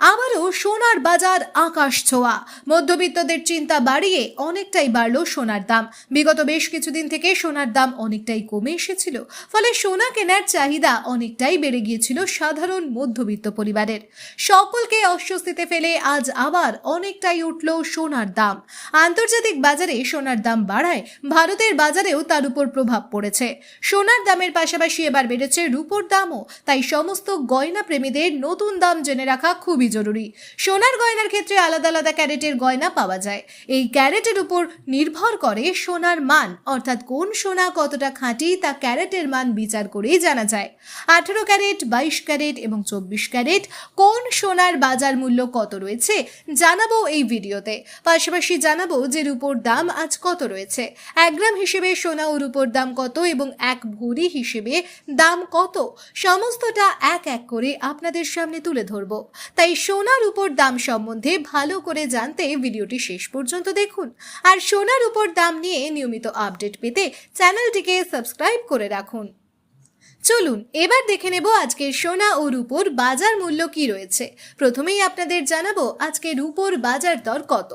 আবারও সোনার বাজার আকাশ ছোঁয়া। মধ্যবিত্তদের চিন্তা বাড়িয়ে অনেকটাই বাড়ল সোনার দাম। বিগত বেশ কিছুদিন থেকে সোনার দাম অনেকটাই কমে এসেছিল, ফলে সোনা কেনার চাহিদা অনেকটাই বেড়ে গিয়েছিল সাধারণ মধ্যবিত্ত পরিবারের। সকলকে অস্বস্তিতে ফেলে আজ আবার অনেকটাই উঠল সোনার দাম। আন্তর্জাতিক বাজারে সোনার দাম বাড়ায়, ভারতের বাজারেও তার উপর প্রভাব পড়েছে। সোনার দামের পাশাপাশি এবার বেড়েছে রূপোর দামও, তাই সমস্ত গয়না প্রেমীদের নতুন দাম জেনে রাখা খুবই জরুরি। সোনার গয়নার ক্ষেত্রে আলাদা আলাদা ক্যারেটের গয়না পাওয়া যায়। এই ক্যারেটের উপর নির্ভর করে সোনার মান, অর্থাৎ কোন সোনা কতটা খাঁটি তা ক্যারেটের মান বিচার করেই জানা যায়। আঠেরো ক্যারেট, বাইশ ক্যারেট এবং চব্বিশ ক্যারেট কোন সোনার বাজার মূল্য কত রয়েছে জানাব এই ভিডিওতে। পাশাপাশি জানাব যে রূপোর দাম আজ কত রয়েছে। এক গ্রাম হিসেবে সোনা ও রূপোর দাম কত এবং এক ভরি হিসেবে দাম কত? সমস্তটা এক এক করে আপনাদের সামনে তুলে ধরব। তাই সোনার উপর দাম সম্বন্ধে ভালো করে জানতে ভিডিওটি শেষ পর্যন্ত দেখুন। আর সোনার উপর দাম নিয়ে নিয়মিত আপডেট পেতে চ্যানেলটিকে সাবস্ক্রাইব করে রাখুন। চলুন, এবার দেখে নেব আজকের সোনা ও রূপোর বাজার মূল্য কি রয়েছে। প্রথমেই আপনাদের জানাব আজকে রূপোর বাজার দর কত।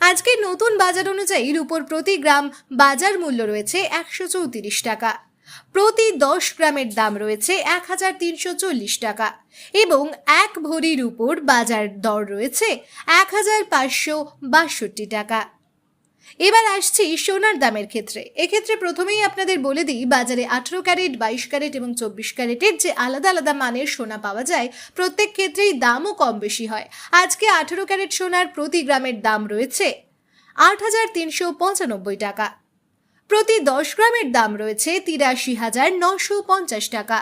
আজকের নতুন বাজার অনুযায়ী রূপোর প্রতি গ্রাম বাজার মূল্য রয়েছে একশো চৌত্রিশ টাকা। প্রতি দশ গ্রামের দাম রয়েছে এক হাজার তিনশো চল্লিশ টাকা এবং এক ভরির উপর বাজার দর রয়েছে এক হাজার পাঁচশো বাষট্টি টাকা। এবার আসছি সোনার দামের ক্ষেত্রে। এক্ষেত্রে প্রথমেই আপনাদের বলে দিই, বাজারে আঠেরো ক্যারেট, বাইশ ক্যারেট এবং চব্বিশ ক্যারেটের যে আলাদা আলাদা মানের সোনা পাওয়া যায়, প্রত্যেক ক্ষেত্রেই দামও কম বেশি হয়। আজকে আঠেরো ক্যারেট সোনার প্রতি গ্রামের দাম রয়েছে আট হাজার তিনশো পঁচানব্বই টাকা। প্রতি দশ গ্রামের দাম রয়েছে তিরাশি হাজার নশো পঞ্চাশ টাকা।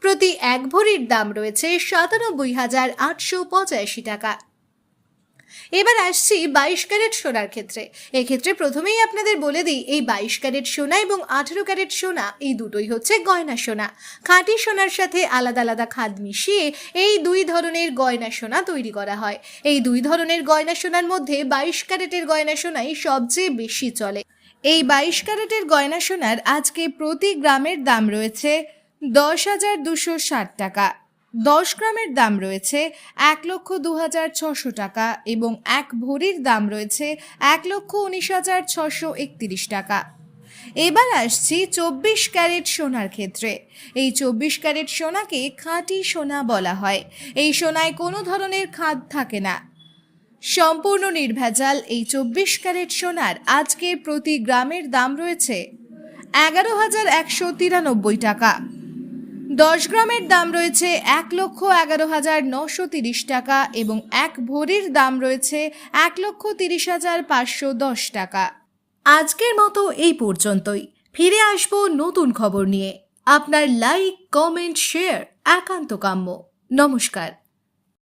প্রতি এক ভরির দাম রয়েছে সাতানব্বই হাজার আটশো পঁচাশি টাকা। এবার আসছি বাইশ ক্যারেট সোনার ক্ষেত্রে। এক্ষেত্রে প্রথমেই আপনাদের বলে দিই, এই বাইশ ক্যারেট সোনা এবং আঠেরো ক্যারেট সোনা, এই দুটোই হচ্ছে গয়না সোনা। খাঁটি সোনার সাথে আলাদা আলাদা খাদ মিশিয়ে এই দুই ধরনের গয়না সোনা তৈরি করা হয়। এই দুই ধরনের গয়না সোনার মধ্যে বাইশ ক্যারেটের গয়না সোনাই সবচেয়ে বেশি চলে। এই বাইশ ক্যারেটের গয়না সোনার আজকে প্রতি গ্রামের দাম রয়েছে দশ হাজার দুশো ষাট টাকা। দশ গ্রামের দাম রয়েছে এক লক্ষ দু হাজার ছশো টাকা এবং এক ভরির দাম রয়েছে এক লক্ষ উনিশ হাজার ছশো একত্রিশ টাকা। এবার আসছি চব্বিশ ক্যারেট সোনার ক্ষেত্রে। এই চব্বিশ ক্যারেট সোনাকে খাঁটি সোনা বলা হয়। এই সোনায় কোনো ধরনের খাদ থাকে না। সম্পূর্ণ নির্ভেজাল এই চব্বিশ ক্যারেট সোনার আজকে প্রতি গ্রামের দাম রয়েছে এগারো হাজার একশো তিরানব্বই টাকা। দশ গ্রামের দাম রয়েছে এক লক্ষ এগারো হাজার নশো তিরিশ টাকা এবং এক ভরির দাম রয়েছে এক লক্ষ তিরিশ হাজার পাঁচশো দশ টাকা। আজকের মতো এই পর্যন্তই। ফিরে আসব নতুন খবর নিয়ে। আপনার লাইক, কমেন্ট, শেয়ার, একান্ত কাম্য। নমস্কার।